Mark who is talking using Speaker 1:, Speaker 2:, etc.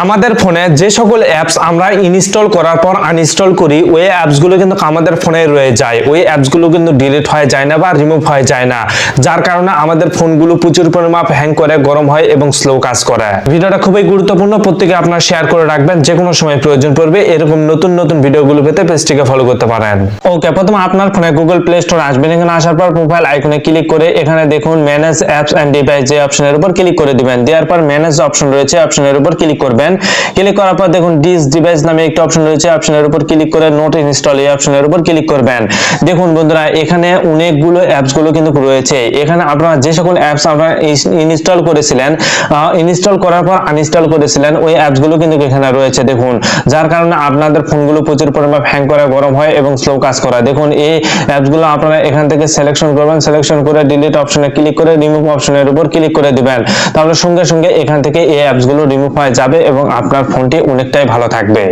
Speaker 1: আমাদের ফোনে যে সকল অ্যাপস আমরা ইনস্টল করার পর আনইনস্টল করি, ওই অ্যাপসগুলো কিন্তু আমাদের ফোনে রয়ে যায়। ওই অ্যাপসগুলো কিন্তু ডিলিট হয়ে যায় না বা রিমুভ হয়ে যায় না। যার কারণে আমাদের ফোনগুলো প্রচুর পরিমাপ হ্যাং করে, গরম হয় এবং স্লো কাজ করে। ভিডিওটা খুবই গুরুত্বপূর্ণ, প্রত্যেকে আপনারা শেয়ার করে রাখবেন। যে কোনো সময় প্রয়োজন পড়বে, এরকম নতুন নতুন ভিডিওগুলো পেতে পেজটিকে ফলো করতে পারেন। ওকে প্রথমে আপনার ফোনে গুগল প্লে স্টোর আসবেন এখানে আসার পর প্রোফাইল আইকনে ক্লিক করে এখানে দেখুন ম্যানেজ অ্যাপস অ্যান্ড ডিভাইস যে অপশনের উপর ক্লিক করে দিবেন। দেওয়ার পর ম্যানেজ অপশন রয়েছে অপশনের উপর ক্লিক করবেন। ক্লিক করার পর দেখুন ডিস ডিভাইস নামে একটা অপশন রয়েছে। অপশনের উপর ক্লিক করে নোট ইনস্টল এই অপশনের উপর ক্লিক করবেন। দেখুন বন্ধুরা, এখানে অনেকগুলো অ্যাপসগুলো কিন্তু রয়েছে। এখানে আপনারা যে সকল অ্যাপস আপনারা ইনস্টল করেছিলেন ইনস্টল করার পর আনইনস্টল করেছিলেন, ওই অ্যাপসগুলো কিন্তু এখানে রয়েছে। দেখুন, যার কারণে আপনাদের ফোনগুলো প্রচুর পরিমাণ হ্যাং করে গরম হয় এবং স্লো কাজ করে। দেখুন, এই অ্যাপসগুলো আপনারা এখান থেকে সিলেকশন করবেন সিলেকশন করে ডিলিট অপশনে ক্লিক করে রিমুভ অপশনের উপর ক্লিক করে দিবেন। তাহলে সঙ্গে সঙ্গে এখান থেকে এই অ্যাপসগুলো রিমুভ হয়ে যাবে এবং আপনার ফোনটি অনেকটাই ভালো থাকবে।